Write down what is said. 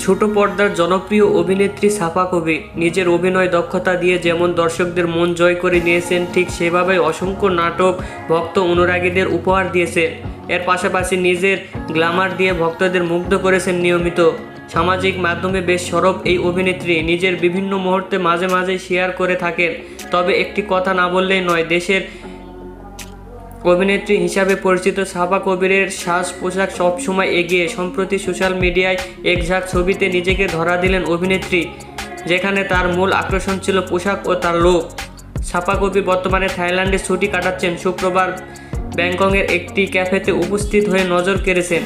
ছোট পর্দার জনপ্রিয় অভিনেত্রী সাফা কবি নিজের অভিনয় দক্ষতা দিয়ে যেমন দর্শকদের মন জয় করে নিয়েছেন, ঠিক সেভাবেই অসংখ্য নাটক ভক্ত অনুরাগীদের উপহার দিয়েছেন। এর পাশাপাশি নিজের গ্ল্যামার দিয়ে ভক্তদের মুগ্ধ করেছেন নিয়মিত। সামাজিক মাধ্যমে বেশ সরব এই অভিনেত্রী নিজের বিভিন্ন মুহূর্তে মাঝে মাঝে শেয়ার করে থাকেন। তবে একটি কথা না বললেই নয়, দেশের অভিনেত্রী হিসাবে পরিচিত সাবা কবিরের সাজ পোশাক সবসময় এগিয়ে, সম্প্রতি সোশ্যাল মিডিয়ায় এক ঝাঁক ছবিতে নিজেকে ধরা দিলেন অভিনেত্রী, যেখানে তার মূল আকর্ষণ ছিল পোশাক ও তার লোক। সাপা কবি বর্তমানে থাইল্যান্ডে ছুটি কাটাচ্ছেন শুক্রবার ব্যাংককের একটি ক্যাফেতে উপস্থিত হয়ে নজর কেড়েছেন।